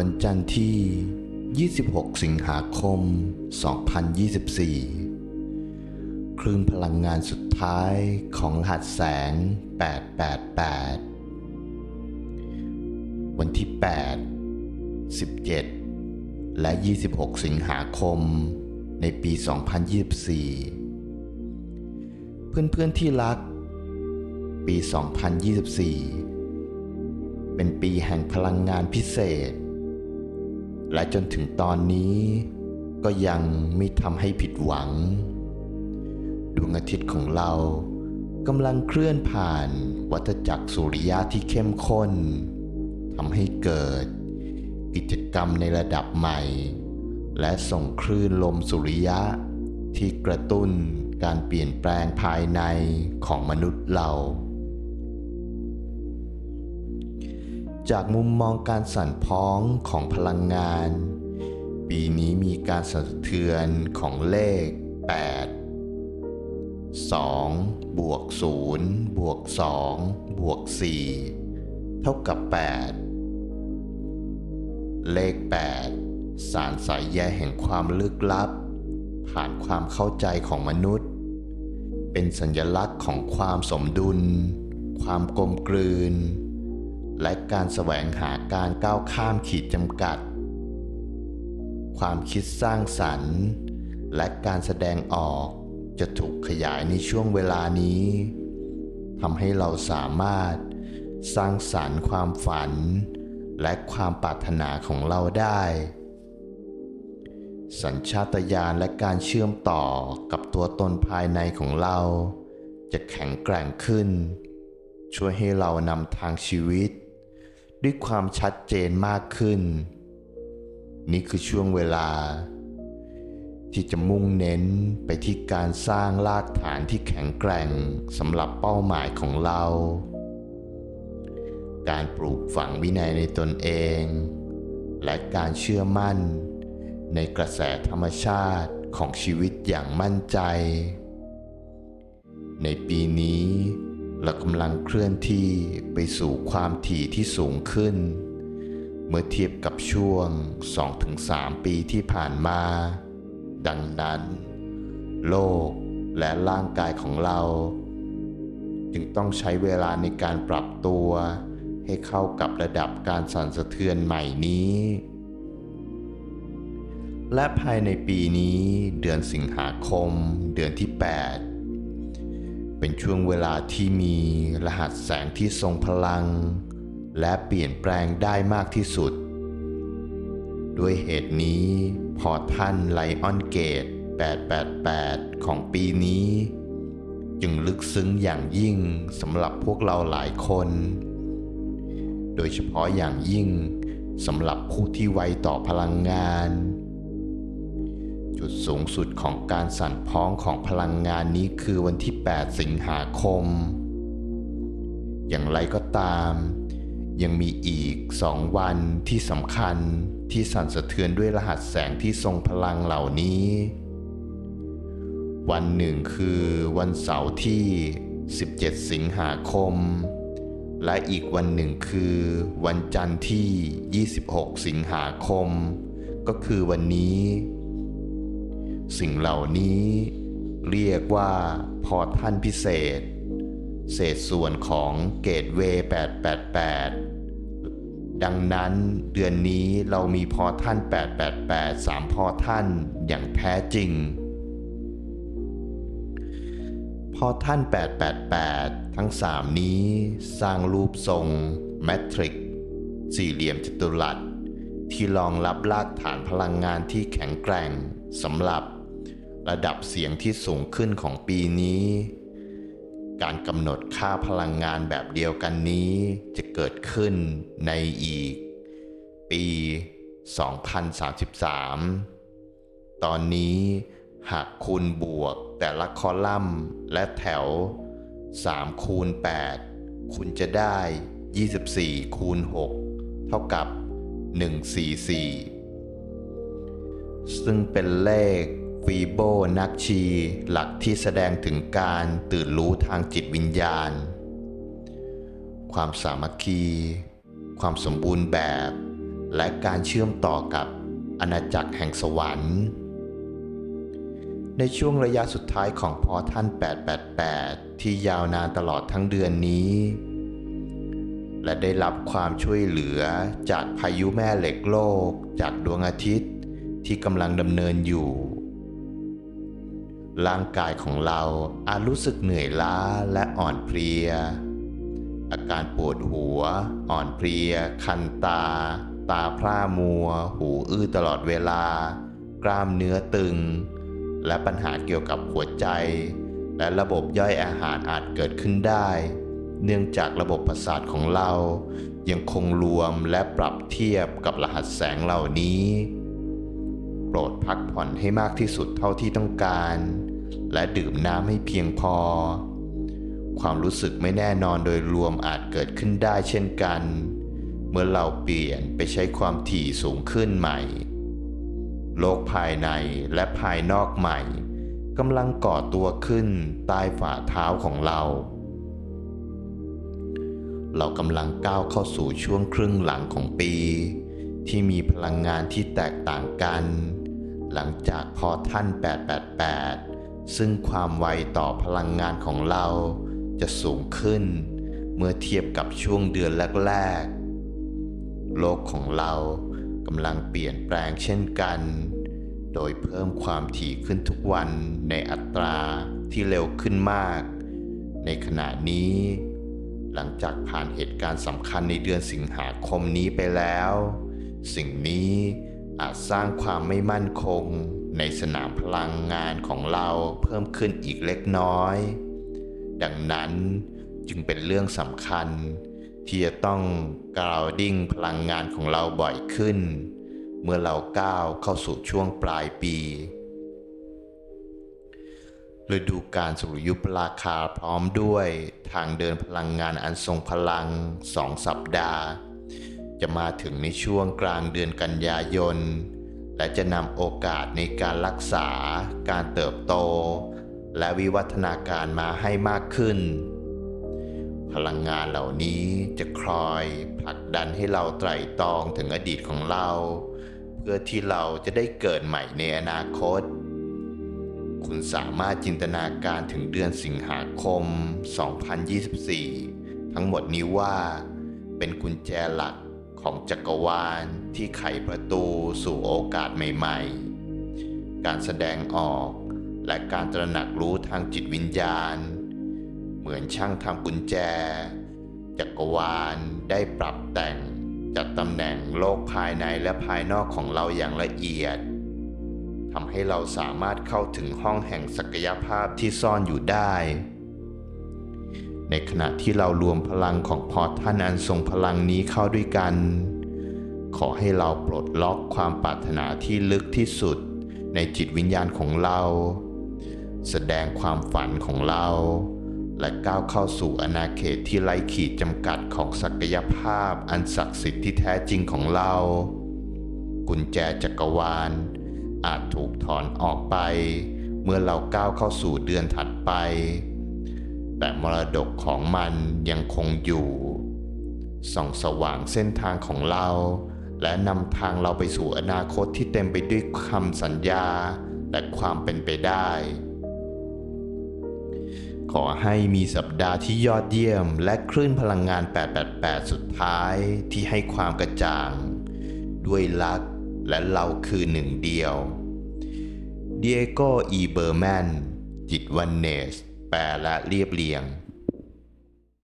วันจันทร์ที่ 26 สิงหาคม 2024 คลื่นพลังงานสุดท้ายของรหัสแสง 888 วันที่ 8 17 และ 26 สิงหาคม ในปี 2024 เพื่อนๆที่รัก ปี 2024 เป็นปีแห่งพลังงานพิเศษ และจนถึงตอนนี้ก็ยังไม่ทำให้ผิดหวัง ดวงอาทิตย์ของเรากำลังเคลื่อนผ่านวัฏจักรสุริยะที่เข้มข้นทำให้เกิด กิจกรรมในระดับใหม่ และส่งคลื่นลมสุริยะ ที่กระตุ้นการเปลี่ยนแปลงภายในของมนุษย์เรา จากมุมมองการสั่นพ้องของพลังงาน ปีนี้มีการสะเทือนของเลข 8 2 บวก 0 บวก 2 บวก 4 เท่ากับ 8 เลข 8 สารสายใยแห่งความลึกลับ ผ่านความเข้าใจของมนุษย์ เป็นสัญลักษณ์ของความสมดุล ความกลมกลืน และการแสวงหาการก้าวข้ามขีดจำกัด ความคิดสร้างสรรค์ และการแสดงออกจะถูกขยายในช่วงเวลานี้ทำให้เราสามารถสร้างสรรค์ความฝัน และความปรารถนาของเราได้ สัญชาตญาณและการเชื่อมต่อกับตัวตนภายในของเรา จะแข็งแกร่งขึ้น ช่วยให้เรานำทางชีวิต ด้วยความชัดเจนมากขึ้น นี่คือช่วงเวลา ที่จะมุ่งเน้นไปที่การสร้างรากฐานที่แข็งแกร่งสำหรับเป้าหมายของเรา การปลูกฝังวินัยในตนเอง และการเชื่อมั่น ในกระแสธรรมชาติของชีวิตอย่างมั่นใจ ในปีนี้ เรากำลังเคลื่อนที่ไปสู่ความถี่ที่สูงขึ้น เมื่อเทียบกับช่วง 2-3 ปีที่ผ่านมา ดังนั้น โลกและร่างกายของเรา จึงต้องใช้เวลาในการปรับตัวให้เข้ากับระดับการสั่นสะเทือนใหม่นี้ และภายในปีนี้เดือนสิงหาคมเดือนที่ 8 เป็นช่วงเวลาที่มีรหัสแสงที่ทรงพลัง และเปลี่ยนแปลงได้มากที่สุด ด้วยเหตุนี้พอท่านไลออนเกต 888 ของปีนี้ จึงลึกซึ้งอย่างยิ่งสำหรับพวกเราหลายคน โดยเฉพาะอย่างยิ่งสำหรับผู้ที่ไวต่อพลังงาน จุดสูงสุดของการสั่นพ้องของพลังงานนี้คือวันที่ 8 สิงหาคม อย่างไรก็ตาม ยังมีอีกสองวันที่สำคัญที่สั่นสะเทือนด้วยรหัสแสงที่ทรงพลังเหล่านี้ วันหนึ่งคือวันเสาร์ที่ 17 สิงหาคม และอีกวันหนึ่งคือวันจันทร์ที่ 26 สิงหาคม ก็คือวันนี้ สิ่งเหล่านี้เรียกว่าพอท่านพิเศษ เศษส่วนของเกตเวย์888 ดังนั้นเดือนนี้เรามีพอท่าน 888 3 พอท่านอย่างแท้จริง พอท่าน 888 ทั้ง 3 นี้สร้างรูปทรงแมทริกสี่เหลี่ยมจัตุรัสที่รองรับรากฐานพลังงานที่แข็งแกร่งสำหรับ ระดับเสียงที่สูงขึ้นของปีนี้ การกำหนดค่าพลังงานแบบเดียวกันนี้จะเกิดขึ้นในอีก ปี 2033 ตอนนี้หากคูณบวกแต่ละคอลัมน์และแถว 3 คูณ 8 คุณจะได้ 24 คูณ 6 เท่ากับ 144 ซึ่งเป็นเลข ฟีโบนักชี หลักที่แสดงถึงการตื่นรู้ทางจิตวิญญาณ ความสามัคคี ความสมบูรณ์แบบ และการเชื่อมต่อกับอาณาจักรแห่งสวรรค์ ในช่วงระยะสุดท้ายของพอท่าน 888 ที่ยาวนานตลอดทั้งเดือนนี้ และได้รับความช่วยเหลือจากพายุแม่เหล็กโลกจากดวงอาทิตย์ที่กำลังดำเนินอยู่ ร่างกายของเราอาจรู้สึกเหนื่อยล้าและอ่อนเพลีย อาการปวดหัว อ่อนเพลีย คันตา ตาพร่ามัว หูอื้อตลอดเวลา กล้ามเนื้อตึง และปัญหาเกี่ยวกับหัวใจ และระบบย่อยอาหารอาจเกิดขึ้นได้ เนื่องจากระบบประสาทของเรา ยังคงรวมและปรับเทียบกับรหัสแสงเหล่านี้โปรดพักผ่อนให้มากที่สุดเท่าที่ต้องการ และดื่มน้ำให้เพียงพอ ความรู้สึกไม่แน่นอนโดยรวมอาจเกิดขึ้นได้เช่นกัน เมื่อเราเปลี่ยนไปใช้ความถี่สูงขึ้นใหม่ โลกภายในและภายนอกใหม่กำลังก่อตัวขึ้นใต้ฝ่าเท้าของเรา เรากำลังก้าวเข้าสู่ช่วงครึ่งหลังของปี ที่มีพลังงานที่แตกต่างกัน หลังจากพอท่าน 888 ซึ่งความไวต่อพลังงานของเราจะสูงขึ้น เมื่อเทียบกับช่วงเดือนแรกๆ โลกของเรากำลังเปลี่ยนแปลงเช่นกัน โดยเพิ่มความถี่ขึ้นทุกวันในอัตราที่เร็วขึ้นมาก ในขณะนี้ หลังจากผ่านเหตุการณ์สำคัญในเดือนสิงหาคมนี้ไปแล้ว สิ่งนี้อาจสร้างความไม่มั่นคง ในสนามพลังงานของเราเพิ่มขึ้นอีกเล็กน้อย ดังนั้นจึงเป็นเรื่องสำคัญ ที่จะต้องกราวดิ้งพลังงานของเราบ่อยขึ้น เมื่อเราก้าวเข้าสู่ช่วงปลายปีฤดูการสุริยุปราคาพร้อมด้วยทางเดินพลังงานอันทรงพลังสองสัปดาห์ จะมาถึงในช่วงกลางเดือนกันยายน และจะนำโอกาสในการรักษา การเติบโต และวิวัฒนาการมาให้มากขึ้น พลังงานเหล่านี้จะคอยผลักดันให้เราไตร่ตรองถึงอดีตของเรา เพื่อที่เราจะได้เกิดใหม่ในอนาคต คุณสามารถจินตนาการถึงเดือนสิงหาคม 2024 ทั้งหมดนี้ว่า เป็นกุญแจหลัก ของจักรวาลที่ไขประตูสู่โอกาสใหม่ ๆ การแสดงออกและการตระหนักรู้ทางจิตวิญญาณ เหมือนช่างทำกุญแจ จักรวาลได้ปรับแต่งจัดตำแหน่งโลกภายในและภายนอกของเราอย่างละเอียดทำให้เราสามารถเข้าถึงห้องแห่งศักยภาพที่ซ่อนอยู่ได้ ในขณะที่เรารวมพลังของพอท่านอันทรงพลังนี้เข้าด้วยกัน ขอให้เราปลดล็อกความปรารถนาที่ลึกที่สุดในจิตวิญญาณของเรา แสดงความฝันของเรา และก้าวเข้าสู่อาณาเขตที่ไร้ขีดจำกัดของศักยภาพอันศักดิ์สิทธิ์ที่แท้จริงของเรา กุญแจจักรวาล อาจถูกถอนออกไป เมื่อเราก้าวเข้าสู่เดือนถัดไป แต่มรดกของมันยังคงอยู่ส่องสว่างเส้นทางของเรา และนำทางเราไปสู่อนาคตที่เต็มไปด้วยคำสัญญาและความเป็นไปได้ ขอให้มีสัปดาห์ที่ยอดเยี่ยม และคลื่นพลังงาน 888 สุดท้ายที่ให้ความกระจ่าง ด้วยรักและเราคือหนึ่งเดียวเดียโกอีเบอร์แมนจิตวันเนส ลและเรียบเรียง